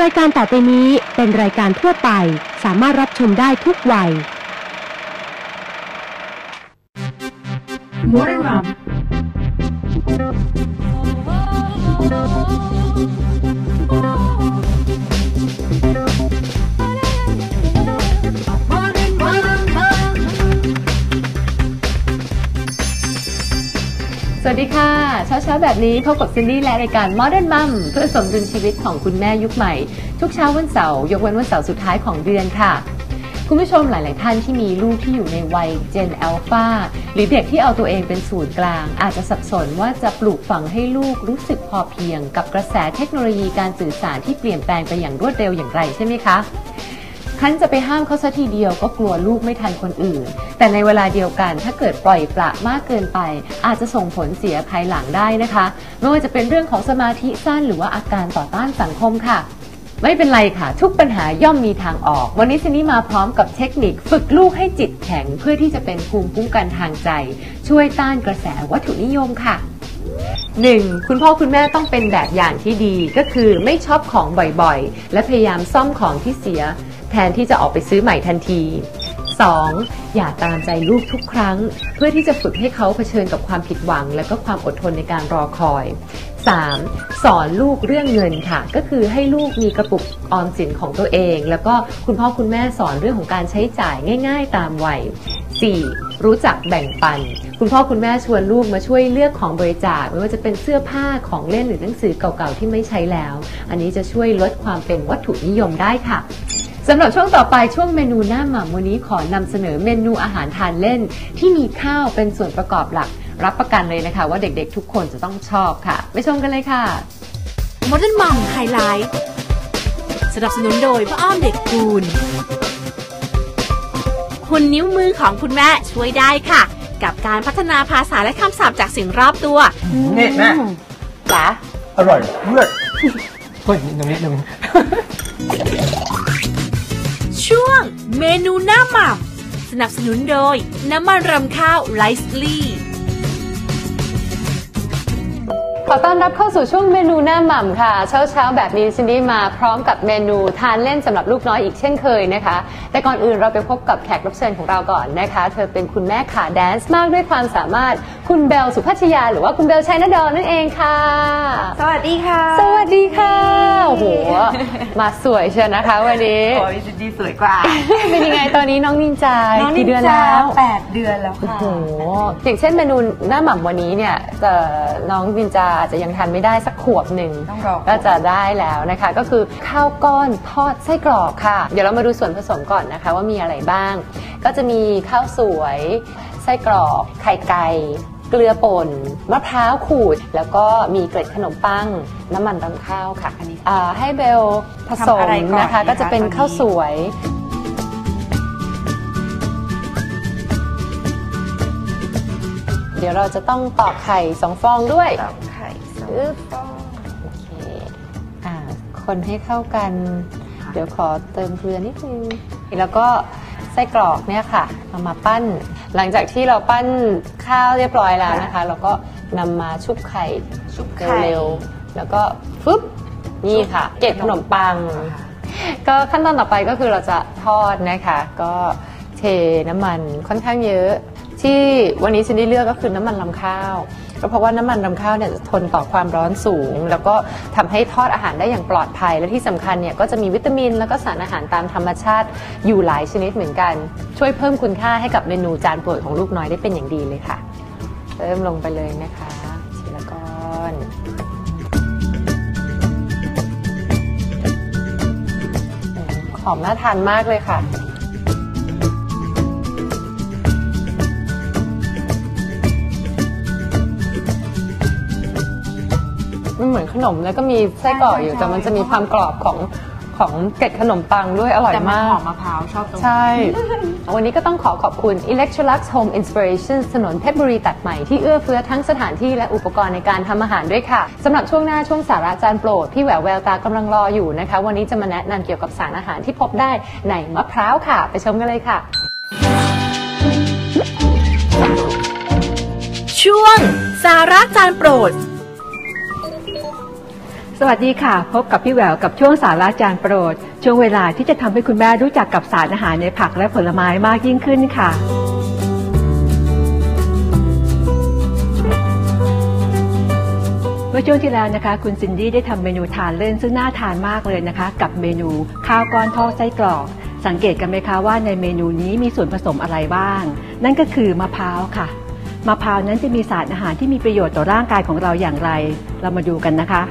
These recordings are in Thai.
รายการต่อไปนี้เป็นรายการทั่วไป สามารถรับชมได้ทุกวัย Modern Rum ดีค่ะเช้าเช้าแบบนี้พบกับซินดี้และรายการ Modern Mom เพื่อสมดุลชีวิตของคุณแม่ยุคใหม่ ทุกเช้าวันเสาร์ยกเว้นวันเสาร์สุดท้ายของเดือนค่ะ คุณผู้ชมหลาย ๆ ท่านที่มีลูกที่อยู่ในวัย Gen Alpha หรือเด็กที่เอาตัวเองเป็นศูนย์กลาง อาจจะสับสนว่าจะปลูกฝังให้ลูกรู้สึกพอเพียง กับกระแสเทคโนโลยีการสื่อสารที่เปลี่ยนแปลงไปอย่างรวดเร็วอย่างไรใช่ไหมคะ คันจะไปห้ามเขาซะทีเดียวก็กลัวลูกไม่ทันคนอื่น แต่ในเวลาเดียวกันถ้าเกิดปล่อยปละมากเกินไป อาจจะส่งผลเสียภายหลังได้นะคะ ไม่ว่าจะเป็นเรื่องของสมาธิสั้นหรือว่าอาการต่อต้านสังคมค่ะไม่เป็นไรค่ะ ทุกปัญหาย่อมมีทางออก วันนี้ซินนี่มาพร้อมกับเทคนิค ฝึกลูกให้จิตแข็งเพื่อที่จะเป็นภูมิคุ้มกันทางใจ ช่วยต้านกระแสวัตถุนิยมค่ะ 1. คุณพ่อคุณแม่ต้องเป็นแบบอย่างที่ดีก็คือไม่ชอบของบ่อยๆ และพยายามซ่อมของที่เสีย แทนที่จะออกไปซื้อใหม่ทันที 2. อย่าตามใจลูกทุกครั้ง เพื่อที่จะฝึกให้เขาเผชิญกับความผิดหวัง และก็ความอดทนในการรอคอย 3. สอนลูกเรื่องเงินค่ะ ก็คือให้ลูกมีกระปุกออมสินของตัวเอง แล้วก็คุณพ่อคุณแม่สอนเรื่องของการใช้จ่ายง่าย ๆ ตามวัย 4. รู้จักแบ่งปัน คุณพ่อคุณแม่ชวนลูกมาช่วยเลือกของบริจาคไม่ว่าจะเป็นเสื้อผ้าของเล่นหรือหนังสือเก่าๆที่ไม่ใช้แล้ว อันนี้จะช่วยลดความเป็นวัตถุนิยมได้ค่ะ สำหรับช่วงต่อไปช่วงเมนูหน้าหม่ำวันนี้ขอนำเสนอเมนูอาหารทานเล่น ที่มีข้าวเป็นส่วนประกอบหลัก รับประกันเลยนะคะ ว่าเด็กๆทุกคนจะต้องชอบค่ะ ไปชมกันเลยค่ะ Modern Mom Highlight สนับสนุนโดยพระอ้อมเด็กกูลหุ่นนิ้วมือของคุณแม่ช่วยได้ค่ะ กับการพัฒนาภาษาและคำศัพท์จากสิ่งรอบตัวนี่แม่จ๋าอร่อยเลือดเฮ้ยนิดนึงนิดนึง ช่วง เมนูหน้าหม่ำสนับสนุนโดย น้ำมันรำข้าวไลซ์ลี่ขอต้อนรับเข้าสู่ช่วงเมนูหน้าหม่ำค่ะ เช้าเช้าแบบนี้ซินดี้มาพร้อมกับเมนูทานเล่นสำหรับลูกน้อยอีกเช่นเคยนะคะ แต่ก่อนอื่นเราไปพบกับแขกรับเชิญของเราก่อนนะคะ เธอเป็นคุณแม่ขาแดนซ์มากด้วยความสามารถ คุณเบลสุพัชยา หรือว่าคุณเบลชัยนดอนนั่นเองค่ะ สวัสดีค่ะ สวัสดีค่ะ โอ้โห มาสวยเชียวนะคะวันนี้ โอ้ยชุดดีสวยกว่า เป็นยังไงตอนนี้น้องนินจาน้องนิกี่นเดือนจาแล้วแปดเดือนแล้วโอ้ค่ะโห อย่างเช่นเมนูหน้าหม่ำวันนี้เนี่ยแต่น้องนินจาอาจจะยังทานไม่ได้สักขวบหนึ่งต้องรอก็จะได้แล้วนะคะ ก็คือข้าวก้อนทอดไส้กรอกค่ะ เดี๋ยวเรามาดูส่วนผสมก่อนนะคะว่ามีอะไรบ้าง ก็จะมีข้าวสวยไส้กรอกไข่ไก่ เกลือป่นมะพร้าวขูด แล้วก็มีเกล็ดขนมปัง น้ำมันรำข้าวค่ะอันนี้อ่าให้เบลผสมทำอะไรก่อนนะคะดีคะก็จะเป็นตอนนี้ ข้าวสวย เดี๋ยวเราจะต้องตอกไข่สองฟองด้วย ตอกไข่สองอึ๊บฟองโอเคอ่าคนให้เข้ากัน เดี๋ยวขอเติมเกลือนิดนึง แล้วก็ไส้กรอกเนี่ยค่ะเอามาปั้น หลังจากที่เราปั้นข้าวเรียบร้อยแล้วนะคะ เราก็นำมาชุบไข่ชุบไข่ เร็วๆแล้วก็ฟึบนี่ค่ะ เกล็ดขนมปังค่ะก็ขั้นตอนต่อไปก็คือเราจะทอดนะคะ ก็เทน้ำมันค่อนข้างเยอะ ที่วันนี้ซินดี้เลือกก็คือน้ำมันลำข้าว ก็เพราะว่าน้ำมันลำข้าวเนี่ยจะทนต่อความร้อนสูง แล้วก็ทำให้ทอดอาหารได้อย่างปลอดภัย และที่สำคัญเนี่ยก็จะมีวิตามิน แล้วก็สารอาหารตามธรรมชาติอยู่หลายชนิดเหมือนกัน ช่วยเพิ่มคุณค่าให้กับเมนูจานโปรดของลูกน้อยได้เป็นอย่างดีเลยค่ะ เริ่มลงไปเลยนะคะทีละก้อนหอมน่าทานมากเลยค่ะ มันเหมือนขนมแล้วก็มีไส้กรอกอยู่ใช่แต่มันจะมีความกรอบของของเกล็ดขนมปังด้วยอร่อยแต่มันมาหอกมมะพร้าวชอบตรงนี้ใช่ วันนี้ก็ต้องขอขอบคุณ Electrolux Home Inspiration ถนนเพชรบุรีตัดใหม่ที่เอื้อเฟื้อทั้งสถานที่และอุปกรณ์ในการทำอาหารด้วยค่ะสำหรับช่วงหน้าช่วงสาระจานโปรดพี่แหววแววตากำลังรออยู่นะคะ วันนี้จะมาแนะนำเกี่ยวกับสารอาหารที่พบได้ในมะพร้าวค่ะ ไปชมกันเลยค่ะ ช่วง สาระจานโปรด สวัสดีค่ะ พบกับพี่แหววกับช่วงสาระจานโปรด ช่วงเวลาที่จะทำให้คุณแม่รู้จักกับสารอาหารในผักและผลไม้มากยิ่งขึ้นค่ะ เมื่อช่วงที่แล้วนะคะ คุณซินดี้ได้ทำเมนูทานเล่นซึ่งน่าทานมากเลยนะคะ กับเมนูข้าวก้อนทอดไส้กรอก สังเกตกันไหมคะว่าในเมนูนี้มีส่วนผสมอะไรบ้าง นั่นก็คือมะพร้าวค่ะมะพร้าวนั้นจะมีสารอาหารที่มีประโยชน์ต่อร่างกายของเราอย่างไร เรามาดูกันนะคะ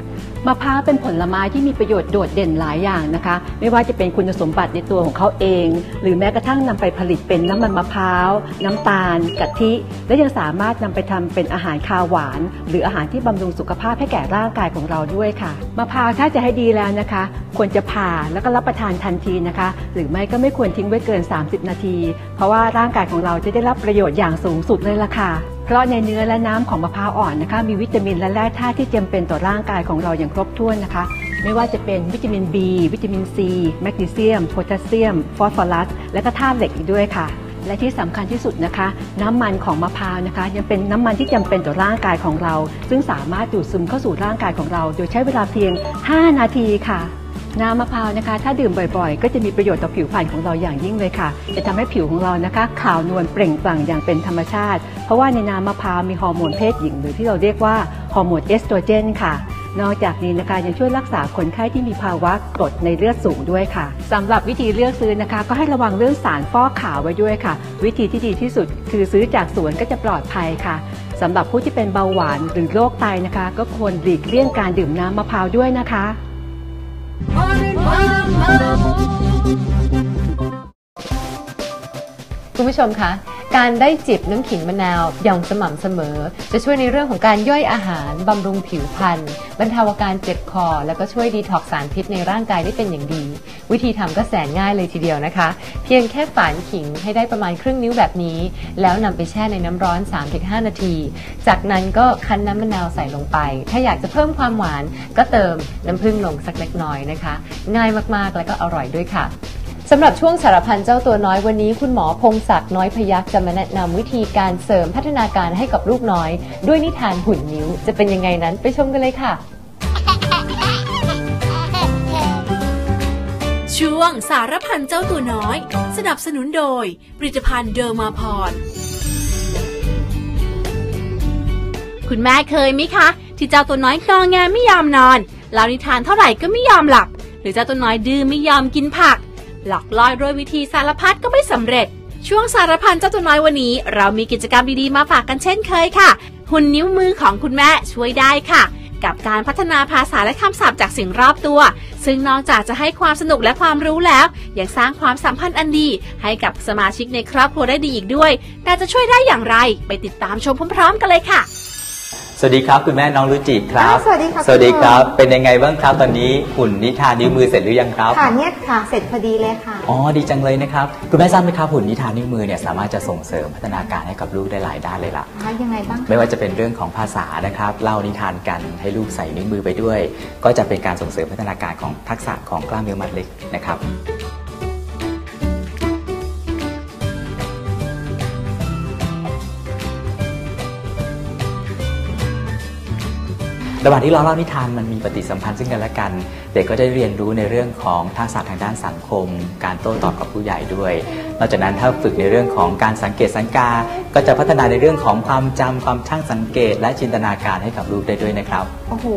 มะพร้าวเป็นผลไม้ที่มีประโยชน์โดดเด่นหลายอย่างนะคะ ไม่ว่าจะเป็นคุณสมบัติในตัวของเขาเอง หรือแม้กระทั่งนำไปผลิตเป็นน้ำมันมะพร้าว น้ำตาลกะทิ และยังสามารถนำไปทำเป็นอาหารคาวหวาน หรืออาหารที่บำรุงสุขภาพให้แก่ร่างกายของเราด้วยค่ะมะพร้าวถ้าจะให้ดีแล้วนะคะ ควรจะผ่าแล้วก็รับประทานทันทีนะคะ หรือไม่ก็ไม่ควรทิ้งไว้เกิน 30 นาที เพราะว่าร่างกายของเราจะได้รับประโยชน์อย่างสูงสุดเลยล่ะค่ะ เพราะในเนื้อและน้ำของมะพร้าวอ่อนนะคะ มีวิตามินและแร่ธาตุที่จำเป็นต่อร่างกายของเราอย่างครบถ้วนนะคะ ไม่ว่าจะเป็นวิตามิน B วิตามิน C แมกนีเซียมโพแทสเซียม ฟอสฟอรัส และก็ธาตุเหล็กอีกด้วยค่ะ และที่สำคัญที่สุดนะคะ น้ำมันของมะพร้าวนะคะ ยังเป็นน้ำมันที่จำเป็นต่อร่างกายของเรา ซึ่งสามารถดูดซึมเข้าสู่ร่างกายของเรา โดยใช้เวลาเพียง 5 นาทีค่ะ น้ำมะพร้าวนะคะ ถ้าดื่มบ่อยๆ ก็จะมีประโยชน์ต่อผิวพรรณของเราอย่างยิ่งเลยค่ะ จะทำให้ผิวของเรานะคะ ขาวนวลเปล่งปลั่งอย่างเป็นธรรมชาติ เพราะว่าในน้ำมะพร้าวมีฮอร์โมนเพศหญิง หรือที่เราเรียกว่าฮอร์โมนเอสโตรเจนค่ะนอกจากนี้นะคะยังช่วยรักษาคนไข้ที่มีภาวะกรดในเลือดสูงด้วยค่ะสำหรับวิธีเลือกซื้อนะคะ ก็ให้ระวังเรื่องสารฟอกขาวไว้ด้วยค่ะ วิธีที่ดีที่สุด คือซื้อจากสวนก็จะปลอดภัยค่ะสำหรับผู้ที่เป็นเบาหวานหรือโรคไตนะคะ ก็ควรหลีกเลี่ยงการดื่มน้ำมะพร้าวด้วยนะคะ คุณผู้ชมคะ การได้จิบน้ำขิงมะนาวอย่างสม่ำเสมอ จะช่วยในเรื่องของการย่อยอาหารบำรุงผิวพรรณบรรเทาอาการเจ็บคอ แล้วก็ช่วยดีท็อกซ์สารพิษในร่างกายได้เป็นอย่างดี วิธีทำก็แสนง่ายเลยทีเดียวนะคะ เพียงแค่ฝานขิงให้ได้ประมาณครึ่งนิ้วแบบนี้ แล้วนำไปแช่ในน้ำร้อน 3-5 นาที จากนั้นก็คั้นน้ำมะนาวใส่ลงไป ถ้าอยากจะเพิ่มความหวานก็เติมน้ำผึ้งลงสักเล็กน้อยนะคะ ง่ายมากๆและก็อร่อยด้วยค่ะ สำหรับช่วงสารพันเจ้าตัวน้อยวันนี้ คุณหมอพงศักดิ์น้อยพยักจะมาแนะนำวิธีการเสริมพัฒนาการให้กับลูกน้อย ด้วยนิทานหุ่นนิ้ว จะเป็นยังไงนั้นไปชมกันเลยค่ะ ช่วงสารพันเจ้าตัวน้อย สนับสนุนโดย ผลิตภัณฑ์เดอร์มาพรคุณแม่เคยไหมคะ ที่เจ้าตัวน้อยงอแงไม่ยอมนอนเล่านิทานเท่าไหร่ก็ไม่ยอมหลับ หรือเจ้าตัวน้อยดื้อไม่ยอมกินผัก หลอกล่อด้วยวิธีสารพัดก็ไม่สำเร็จ ช่วงสารพันเจ้าตัวน้อยวันนี้ เรามีกิจกรรมดีๆมาฝากกันเช่นเคยค่ะ หุ่นนิ้วมือของคุณแม่ช่วยได้ค่ะ กับการพัฒนาภาษาและคำศัพท์จากสิ่งรอบตัว ซึ่งนอกจากจะให้ความสนุกและความรู้แล้ว ยังสร้างความสัมพันธ์อันดี ให้กับสมาชิกในครอบครัวได้ดีอีกด้วย แต่จะช่วยได้อย่างไร ไปติดตามชมพร้อม ๆ กันเลยค่ะ สวัสดีครับ คุณแม่น้องรุจิครับ สวัสดีค่ะสวัสดีคุณหมอครับ เป็นยังไงบ้างครับตอนนี้หุ่นนิทานนิ้วมือเสร็จหรือยังครับค่ะเนี่ยค่ะเสร็จพอดีเลยค่ะอ๋อดีจังเลยนะครับคุณแม่ทราบไหมครับหุ่นนิทานนิ้วมือเนี่ยสามารถจะส่งเสริมพัฒนาการให้กับลูกได้หลายด้านเลยล่ะคะยังไงบ้างคะไม่ว่าจะเป็นเรื่องของภาษานะครับเล่านิทานกันให้ลูกใส่นิ้วมือไปด้วย ก็จะเป็นการส่งเสริมพัฒนาการของทักษะของกล้ามเนื้อมัดเล็กนะครับ ระหว่างที่เราเล่านิทานมันมีปฏิสัมพันธ์ซึ่งกันและกัน เด็กก็ได้เรียนรู้ในเรื่องของทักษะทางด้านสังคม การโต้ตอบกับผู้ใหญ่ด้วย นอกจากนั้นถ้าฝึกในเรื่องของการสังเกตสังกา ก็จะพัฒนาในเรื่องของความจำความช่างสังเกต และจินตนาการให้กับลูกได้ด้วยนะครับ โอ้โห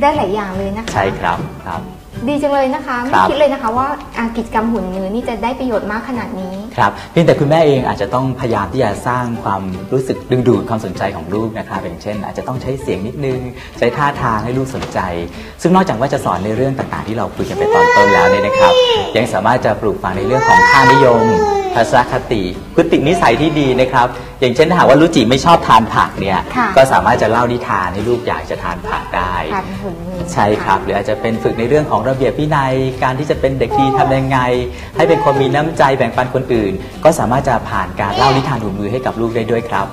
ได้หลายอย่างเลยนะคะ ใช่ครับครับ ดีจังเลยนะคะคไม่รับ คิดเลยนะคะว่าอ่ากิจกรรมหุ่นมือนี่จะได้ประโยชน์มากขนาดนี้ ครับเพียงแต่คุณแม่เองอาจจะต้องพยายามที่จะสร้างความรู้สึกดึงดูดความสนใจของลูกนะครับอย่างเช่น อาจจะต้องใช้เสียงนิดนึง ใช้ท่าทางให้ลูกสนใจ ซึ่งนอกจากว่าจะสอนในเรื่องต่างๆ ที่เราคุยกันไปตอนต้นแล้วเนี่ยนะครับ ยังสามารถจะปลูกฝังในเรื่องของค่านิยมทัศนคติพฤตินิสัยที่ดีนะครับ อย่างเช่นถ้าหากว่ารุจิไม่ชอบทานผักเนี่ยค่ะก็สามารถจะเล่านิทานให้ลูกอยากจะทานผักได้ผ่านหุ่นมือ ใช่ครับหรืออาจจะเป็นฝึกในเรื่องของระเบียบวินัย การที่จะเป็นเด็กดีทำยังไง ให้เป็นคนมีน้ำใจแบ่งปันคนอื่น ก็สามารถจะผ่านการเล่านิทานหุ่นมือให้กับลูกได้ด้วยครับ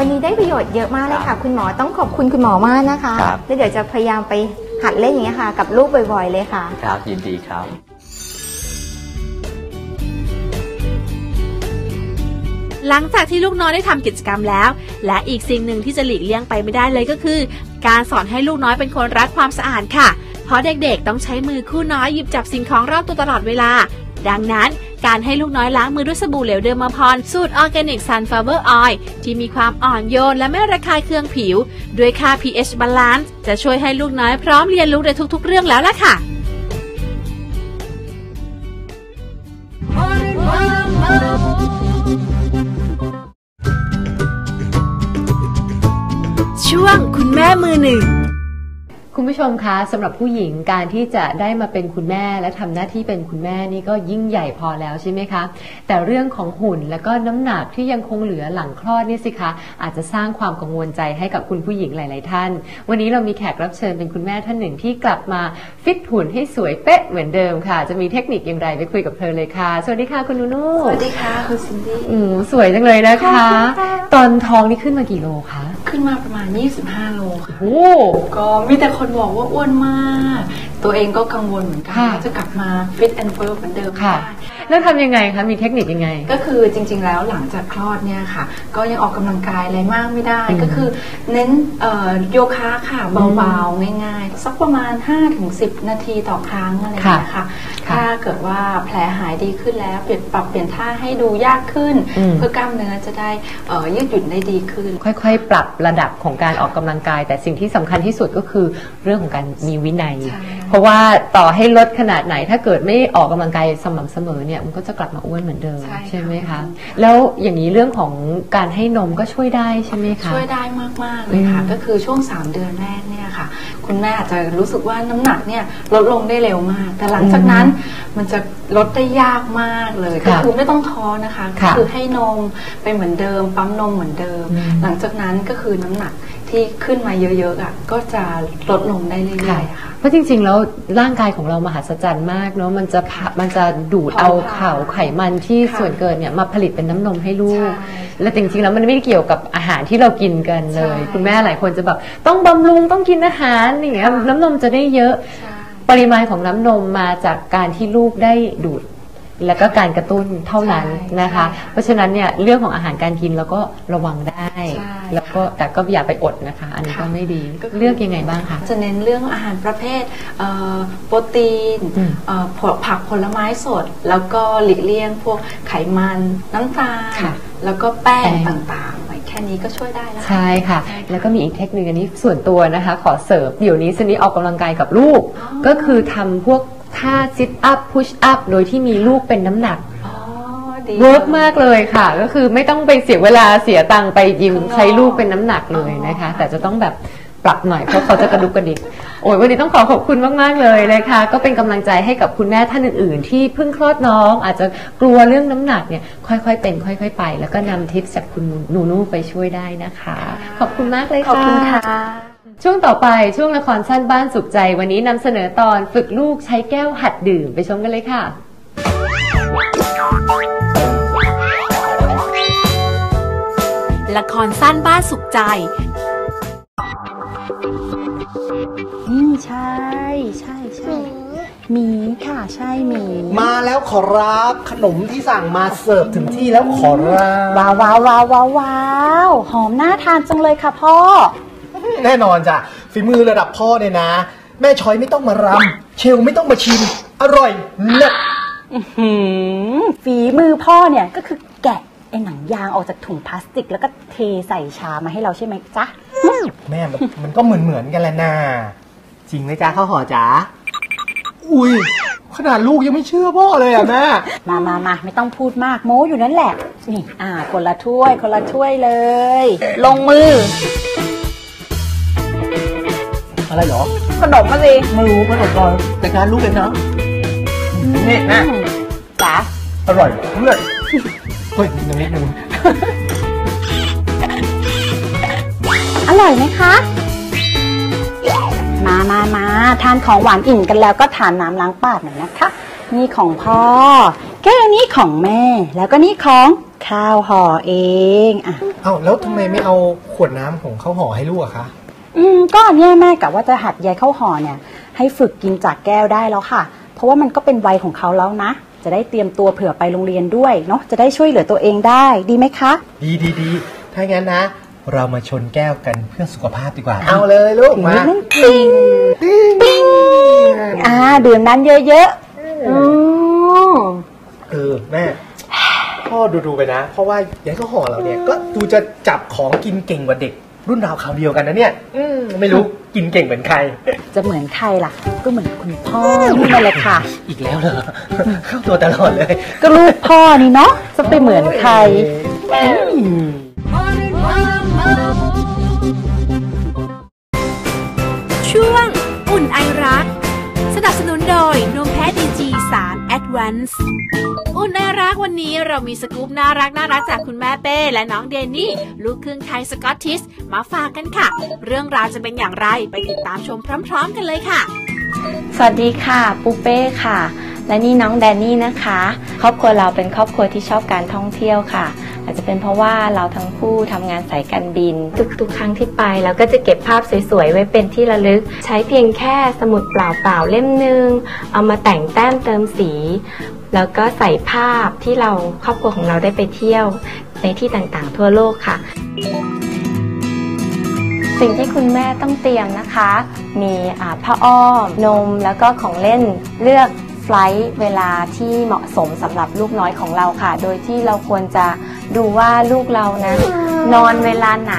วันนี้ได้ประโยชน์เยอะมากเลยครัค่ะบคุณหมอต้องขอบคุณคุณหมอมากนะคะครับ แล้วเดี๋ยวจะพยายามไปหัดเล่นอย่างนี้ยค่ะ กับลูกบ่อยๆเลยค่ะ ครับยินดีครับ หลังจากที่ลูกน้อยได้ทำกิจกรรมแล้ว และอีกสิ่งหนึ่งที่จะหลีกเลี่ยงไปไม่ได้เลยก็คือ การสอนให้ลูกน้อยเป็นคนรักความสะอาดค่ะ เพราะเด็กๆ ต้องใช้มือคู่น้อยหยิบจับสิ่งของรอบตัวตลอดเวลา ดังนั้น การให้ลูกน้อยล้างมือด้วยสบู่เหลวเดิมมาพรสูตรออร์แกนิกซันฟลาเวอร์ออยที่มีความอ่อนโยนและไม่ระคายเคืองผิว ด้วยค่า pH balance จะช่วยให้ลูกน้อยพร้อมเรียนรู้ในทุกๆ เรื่องแล้วล่ะค่ะช่วงคุณแม่มือหนึ่ง คุณผู้ชมคะสำหรับผู้หญิงการที่จะได้มาเป็นคุณแม่ และทำหน้าที่เป็นคุณแม่นี่ก็ยิ่งใหญ่พอแล้วใช่ไหมคะ แต่เรื่องของหุ่นแล้วก็น้ำหนักที่ยังคงเหลือหลังคลอดนี่สิคะ อาจจะสร้างความกังวลใจให้กับคุณผู้หญิงหลาย ๆ ท่าน วันนี้เรามีแขกรับเชิญเป็นคุณแม่ท่านหนึ่งที่กลับมาฟิตหุ่นให้สวยเป๊ะเหมือนเดิมค่ะ จะมีเทคนิคอย่างไรไปคุยกับเธอเลยค่ะ สวัสดีค่ะคุณนูนูสวัสดีค่ะคุณซินดี้อืมสวยจังเลยนะคะ ตอนท้องนี่ขึ้นมากี่โลคะขึ้นมาประมาณ 25 โลค่ะโอ้ก็มีแต่คนบอกว่าอ้วนมาก ตัวเองก็กังวลเหมือนกันค่ะว่าจะกลับมาฟิตแอนด์เฟิร์มเหมือนเดิมไม่ค่ะได้ แล้วทำยังไงคะมีเทคนิคยังไง ก็คือจริง ๆ แล้วหลังจากคลอดเนี่ยค่ะ ก็ยังออกกำลังกายอะไรมากไม่ได้อืมก็คือเน้นเอ่อโยคะค่ะเบาๆง่ายๆ สักประมาณ 5-10 นาทีต่อครั้งอะไรอย่างเงี้ยค่ะ ค่ะถ้าเกิดว่าแผลหายดีขึ้นแล้วเปลี่ยนปรับเปลี่ยนท่าให้ดูยากขึ้น อืม เพื่อกล้ามเนื้อจะได้เอ่อยืดหยุ่นได้ดีขึ้น ค่อยๆ ปรับระดับของการออกกำลังกาย แต่สิ่งที่สำคัญที่สุดก็คือเรื่องของการมีวินัย ใช่ เพราะว่าต่อให้ลดขนาดไหนถ้าเกิดไม่ออกกำลังกายสม่ำเสมอเนี่ยมันก็จะกลับมาอ้วนเหมือนเดิมใช่ค่ะใช่ไหมคะแล้วอย่างนี้เรื่องของการให้นมก็ช่วยได้ใช่ไหมคะ ช่วยได้มาก ๆ เลยค่ะ อืมก็คือช่วง 3 เดือนแรกเนี่ยค่ะ คุณแม่อาจจะรู้สึกว่าน้ำหนักเนี่ยลดลงได้เร็วมาก แต่หลังจากนั้นมันจะลดได้ยากมากเลยค่ะก็คือไม่ต้องท้อนะคะก็ค่ะคือให้นมไปเหมือนเดิม ปั๊มนมเหมือนเดิม อืมหลังจากนั้นก็คือน้ำหนักที่ขึ้นมาเยอะ ๆอะก็จะลดลงได้เรื่อยๆค่ะ เพราะจริง ๆ แล้วร่างกายของเรามหัศจรรย์มากเนาะมันจะผะมันจะดูดเผาเอาผลาญข่าวไขมันที่ค่ะส่วนเกินเนี่ยมาผลิตเป็นน้ำนมให้ลูกใช่และจริงๆแล้วมันไม่ได้เกี่ยวกับอาหารที่เรากินกันเลยใช่คุณแม่หลายคนจะแบบต้องบำรุงต้องกินอาหารอย่างเงี้ยค่ะน้ำนมจะได้เยอะใช่ปริมาณของน้ำนมมาจากการที่ลูกได้ดูด แล้วก็การกระตุ้นเท่านั้นใช่นะคะใช่เพราะฉะนั้นเนี่ยเรื่องของอาหารการกินเราก็ระวังได้ใช่แล้วก็แต่ก็อย่าไปอดนะคะ อันนี้ก็ค่ะไม่ดีก็คือเลือกยังไงบ้างคะจะเน้นเรื่องอาหารประเภทเอ่อโปรตีนอืมเอ่อผลผักผลไม้สด แล้วก็หลีกเลี่ยงพวกไขมันน้ำตาลค่ะแล้วก็แป้งแป้งต่างๆไว้แค่นี้ก็ช่วยได้แล้วใช่ค่ะ แล้วก็มีอีกเทคนิคอันนี้ส่วนตัวนะคะ ขอเสริมเดี๋ยวนี้ซันนี่ออกกำลังกายกับลูก ก็คือทำพวก ท่า sit up push up โดยที่มีลูกเป็นน้ำหนักอ๋อดีเวิร์กมากเลยค่ะ ก็คือไม่ต้องไปเสียเวลาเสียตังค์ไปยิมข้างนอกใช้ลูกเป็นน้ำหนักเลยนะคะอ๋อแต่จะต้องแบบปรับหน่อยเพราะเขาจะกระดุกกระดิกโอ้ยวันนี้ต้องขอขอบคุณมาก ๆ เลยนะคะ ก็เป็นกำลังใจให้กับคุณแม่ท่านอื่น ๆ ที่เพิ่งคลอดน้อง อาจจะกลัวเรื่องน้ำหนักเนี่ยค่อย ๆ เป็น ค่อย ๆ ไป แล้วก็นำทิปจากคุณนูนูไปช่วยได้นะคะ ขอบคุณมากเลยขอบคุณค่ะ ช่วงต่อไปช่วงละครสั้นบ้านสุขใจ วันนี้นำเสนอตอนฝึกลูกใช้แก้วหัดดื่มไปชมกันเลยค่ะ ละครสั้นบ้านสุขใจอืมใช่ ใช่ใช่หมีค่ะใช่หมีมาแล้วขอรับขนมที่สั่งมาเสิร์ฟถึงที่แล้วขอรับว้าวว้าวว้าวว้าวว้าวหอมน่าทานจังเลยค่ะพ่อ แน่นอนจ้ะฝีมือระดับพ่อเนี่ยนะ แม่ช้อยไม่ต้องมารำเชลไม่ต้องมาชิม อร่อยเลิศหืมฝีมือพ่อเนี่ยก็คือแกะไอ้หนังยางออกจากถุงพลาสติก แล้วก็เทใส่ชามาให้เราใช่ไหมจ๊ะแม่มันมันก็เหมือนเหมือนๆกันแหละนาจริงไหมจ๊ะข้าวห่อจ๋าอุ้ยขนาดลูกยังไม่เชื่อพ่อเลยอะแม่ มามามาไม่ต้องพูดมากโม้อยู่นั่นแหละนี่อ่าคนละถ้วยคนละถ้วยเลย ลงมือ อะไรเหรอ ขนมมาสิไม่รู้ไม่อดก่อนแต่การลูกเองนะนี่แม่จ๋าอร่อยเลิศเฮ้ยนิดนึงนิดนึงอร่อยไหมคะ มามามาทานของหวานอิ่มกันแล้วก็ทานน้ำล้างปากหน่อยนะคะ นี่ของพ่อ แก้วนี้ของแม่ แล้วก็นี่ของข้าวห่อเองอะ เอ้าแล้วทำไมไม่เอาขวดน้ำของข้าวห่อให้ลูกอะคะ อืมก็เนี่ยแม่กะว่าจะหัดยายข้าวห่อเนี่ย ให้ฝึกกินจากแก้วได้แล้วค่ะ เพราะว่ามันก็เป็นวัยของเขาแล้วนะ จะได้เตรียมตัวเผื่อไปโรงเรียนด้วยเนาะจะได้ช่วยเหลือตัวเองได้ดีไหมคะ ดีดีดีถ้างั้นนะ เรามาชนแก้วกันเพื่อสุขภาพดีกว่า เอาเลยลูกมาปิ้งปิ้งอ่าดื่มน้ำเยอะๆอืมเออแม่พ่อดูดูๆไปนะ เพราะว่ายายข้าวห่อเราเนี่ยก็ดูจะจับของกินเก่งกว่าเด็ก รุ่นราวคราวเดียวกันนะเนี่ย อืมไม่รู้กินเก่งเหมือนใคร จะเหมือนใครล่ะ ก็เหมือนคุณพ่อนี่นั่นแหละค่ะ อีกแล้วเหรอเข้าตัวตลอดเลย ก็ลูกพ่อนี่เนาะจะไปเหมือนใครอืมช่วงอุ่นไอรัก สนับสนุนโดยนมแพะดีจีสารแอดวานซ์อุ่นไอ รักวันนี้เรามีสกู๊ปน่ารักน่ารักจากคุณแม่เป้และน้องเดนนี่ลูกครึ่งไทยสกอตทิสมาฝากกันค่ะ เรื่องราวจะเป็นอย่างไรไปติดตามชมพร้อม ๆ กันเลยค่ะ สวัสดีค่ะ ปูเป้ค่ะ และนี่น้องแดนนี่นะคะ ครอบครัวเราเป็นครอบครัวที่ชอบการท่องเที่ยวค่ะอาจจะเป็นเพราะว่าเราทั้งคู่ทำงานสายการบิน ทุกๆ ครั้งที่ไปเราก็จะเก็บภาพสวยๆ ไว้เป็นที่ระลึก ใช้เพียงแค่สมุดเปล่าๆ เล่มหนึ่งเอามาแต่งแต้มเติมสี แล้วก็ใส่ภาพที่เราครอบครัวของเราได้ไปเที่ยวในที่ต่างๆ ทั่วโลกค่ะ สิ่งที่คุณแม่ต้องเตรียมนะคะ มีอ่าผ้าอ้อม นมแล้วก็ของเล่นเลือก ไฟลท์เวลาที่เหมาะสมสำหรับลูกน้อยของเราค่ะ โดยที่เราควรจะดูว่าลูกเรานะนอนเวลาไหน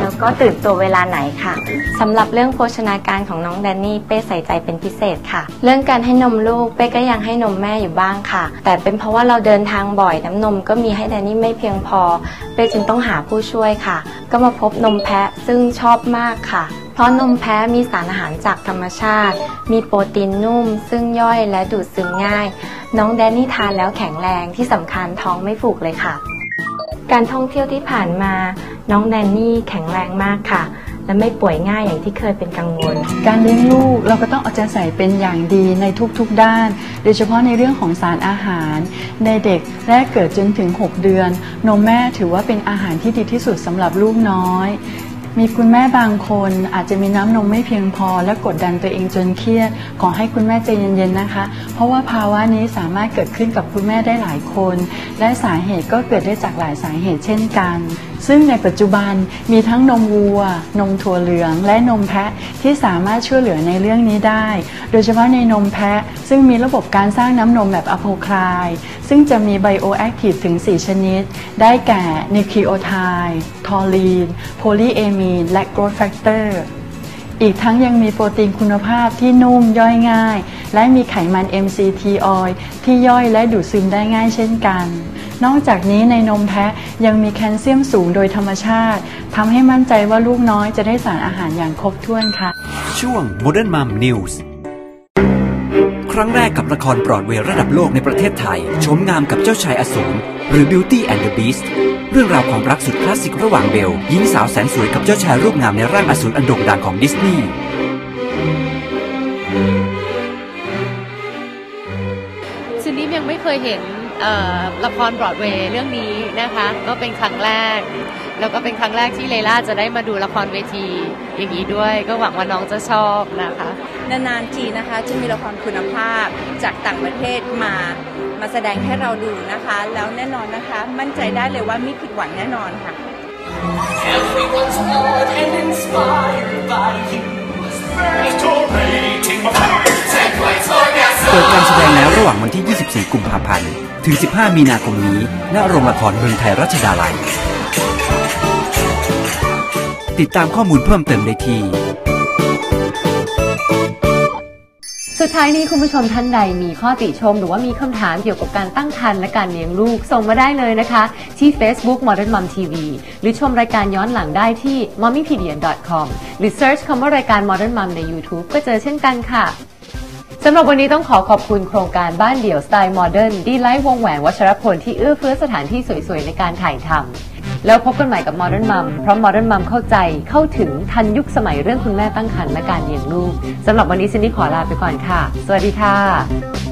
แล้วก็ตื่นตัวเวลาไหนค่ะสำหรับเรื่องโภชนาการของน้องแดนนี่เป้ใส่ใจเป็นพิเศษค่ะ เรื่องการให้นมลูกเป้ก็ยังให้นมแม่อยู่บ้างค่ะ แต่เป็นเพราะว่าเราเดินทางบ่อยน้ำนมก็มีให้แดนนี่ไม่เพียงพอ เป้จึงต้องหาผู้ช่วยค่ะ ก็มาพบนมแพะซึ่งชอบมากค่ะ เพราะนมแพะมีสารอาหารจากธรรมชาติ มีโปรตีนนุ่ม ซึ่งย่อยและดูดซึมง่าย น้องแดนนี่ทานแล้วแข็งแรงที่สำคัญท้องไม่ผูกเลยค่ะ การท่องเที่ยวที่ผ่านมา น้องแดนนี่แข็งแรงมากค่ะ และไม่ป่วยง่ายอย่างที่เคยเป็นกังวล การเลี้ยงลูกเราก็ต้องเอาใจใส่เป็นอย่างดีในทุกๆด้าน โดยเฉพาะในเรื่องของสารอาหาร ในเด็กแรกเกิดจนถึง 6 เดือน นมแม่ถือว่าเป็นอาหารที่ดีที่สุดสำหรับลูกน้อย มีคุณแม่บางคนอาจจะมีน้ำนมไม่เพียงพอ และกดดันตัวเองจนเครียด ขอให้คุณแม่ใจเย็นๆนะคะ เพราะว่าภาวะนี้สามารถเกิดขึ้นกับคุณแม่ได้หลายคน และสาเหตุก็เกิดได้จากหลายสาเหตุเช่นกัน ซึ่งในปัจจุบันมีทั้งนมวัว นมถั่วเหลือง และนมแพะที่สามารถช่วยเหลือในเรื่องนี้ได้ โดยเฉพาะในนมแพะ ซึ่งมีระบบการสร้างน้ำนมแบบอะโพคลาย ซึ่งจะมีไบโอแอคทีฟถึง 4 ชนิด ได้แก่นิคลีโอไทด์ทอลีน โพลีเอมีนและโกรทแฟกเตอร์อีกทั้งยังมีโปรตีนคุณภาพที่นุ่มย่อยง่าย และมีไขมัน MCT oil ที่ย่อยและดูดซึมได้ง่ายเช่นกัน นอกจากนี้ในนมแพะยังมีแคลเซียมสูงโดยธรรมชาติทำให้มั่นใจว่าลูกน้อยจะได้สารอาหารอย่างครบถ้วนค่ะ ช่วง Modern Mom News ครั้งแรกกับละครบรอดเวย์ระดับโลกในประเทศไทย ชมงามกับเจ้าชายอสูรหรือ Beauty and the Beast เรื่องราวความรักสุดคลาสสิกระหว่างเบลหญิงสาวแสนสวยกับเจ้าชายรูปงามในร่างอสูรอันโด่งดังของดิสนีย์ซินดี้ยังไม่เคยเห็นละครบรอดเวย์เรื่องนี้นะคะ ก็เป็นครั้งแรก แล้วก็เป็นครั้งแรกที่เลล่าจะได้มาดูละครเวทีอย่างนี้ด้วย ก็หวังว่าน้องจะชอบนะคะ นานๆทีนะคะจะมีละครคุณภาพจากต่างประเทศมามาแสดงให้เราดูนะคะ แล้วแน่นอนนะคะ มั่นใจได้เลยว่าไม่ผิดหวังแน่นอนค่ะ Everyone's bored and inspired by you. Masturbating my heart. Take place orgasm. เปิดการแสดงแล้วระหว่างวันที่ 24 กุมภาพันธ์ ถึง 15 มีนาคมนี้ ณ โรงละครเมืองไทยรัชดาลัย ติดตามข้อมูลเพิ่มเติมได้ที่ สุดท้ายนี้คุณผู้ชมท่านใดมีข้อติชม หรือว่ามีคำถามเกี่ยวกับการตั้งครรภ์และการเลี้ยงลูก ส่งมาได้เลยนะคะ ที่ Facebook Modern Mom TV หรือชมรายการย้อนหลังได้ที่ mommypedia.com หรือ search คำว่ารายการ Modern Mom ใน YouTube ก็เจอเช่นกันค่ะสำหรับวันนี้ต้องขอขอบคุณโครงการบ้านเดี่ยวสไตล์โมเดิร์นดีไลท์วงแหวนวัชรพลที่เอื้อเฟื้อสถานที่สวยๆ ในการถ่ายทำ แล้วพบกันใหม่กับ Modern Mom เพราะ Modern Mom เข้าใจเข้าถึงทันยุคสมัยเรื่องคุณแม่ตั้งครรภ์และการเลี้ยงลูกสำหรับวันนี้ซินนี่ขอลาไปก่อนค่ะ สวัสดีค่ะ